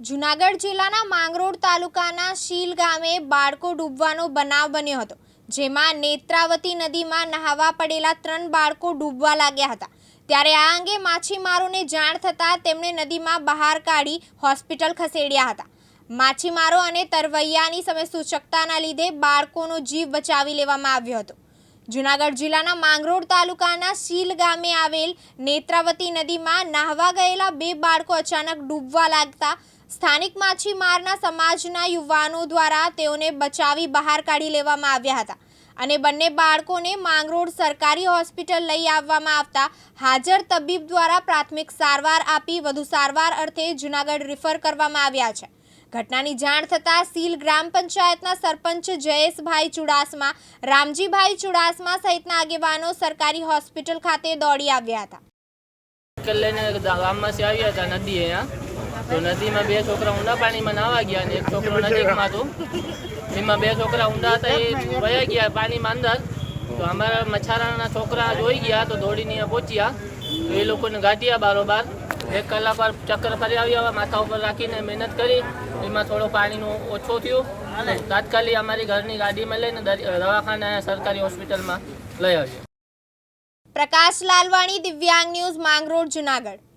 જુનાગઢ જિલ્લાના માંગરોળ તાલુકાના શીલ ગામે બાળકો ડૂબવાનો બનાવ બન્યો હતો, જેમાં નેત્રાવતી નદીમાં નહાવા પડેલા ત્રણ બાળકો ડૂબવા લાગ્યા હતા. ત્યારે આ અંગે માછીમારોને જાણ થતાં તેમણે નદીમાં બહાર કાઢી હોસ્પિટલ ખસેડ્યા હતા. માછીમારો અને તરવૈયાની સમય સૂચકતાના લીધે બાળકોનો જીવ બચાવી લેવામાં આવ્યો હતો. જુનાગઢ જિલ્લાના માંગરોળ તાલુકાના શીલ ગામે આવેલ નેત્રાવતી નદીમાં નાહવા ગયેલા બે બાળકો અચાનક ડૂબવા લાગતા સ્થાનિક માછીમારના સમાજના યુવાનો દ્વારા તેઓને બચાવી બહાર કાઢી લેવામાં આવ્યા હતા અને બંને બાળકોને માંગરોળ સરકારી હોસ્પિટલ લઈ આવવામાં આવતા હાજર તબીબ દ્વારા પ્રાથમિક સારવાર આપી વધુ સારવાર અર્થે જુનાગઢ રિફર કરવામાં આવ્યા છે. ઘટનાની જાણ થતાં સીલ ગ્રામ પંચાયતના સરપંચ જયેશભાઈ ચુડાસમા, રામજીભાઈ ચુડાસમા સહિતના આગેવાનો સરકારી હોસ્પિટલ ખાતે દોડી આવ્યા હતા. ગામમાંથી આવ્યા હતા નદી અહીંયા તો નદીમાં બે છોકરા ઊંડા પાણીમાં નાવા ગયા અને એક છોકરો નજીકમાં હતો. એમાં બે છોકરા ઊંડા હતા એ વયા ગયા પાણીમાં અંદર. તો અમારા મચ્છારાના છોકરા જોઈ ગયા તો દોડીને પહોંચ્યા. તો એ લોકોને ગાંઠિયા બારોબાર એક કલાક વાર ચક્કર ફરી આવ્યા માથા ઉપર રાખીને મહેનત કરી. એમાં થોડો પાણીનો ઓછો થયો. અને? તાત્કાલિક અમારી ઘરની ગાડીમાં લઈને દવાખાના સરકારી હોસ્પિટલમાં લઈ આવ્યો. પ્રકાશ લાલવાણી દિવ્યાંગ ન્યૂઝ માંગરોળ જુનાગઢ.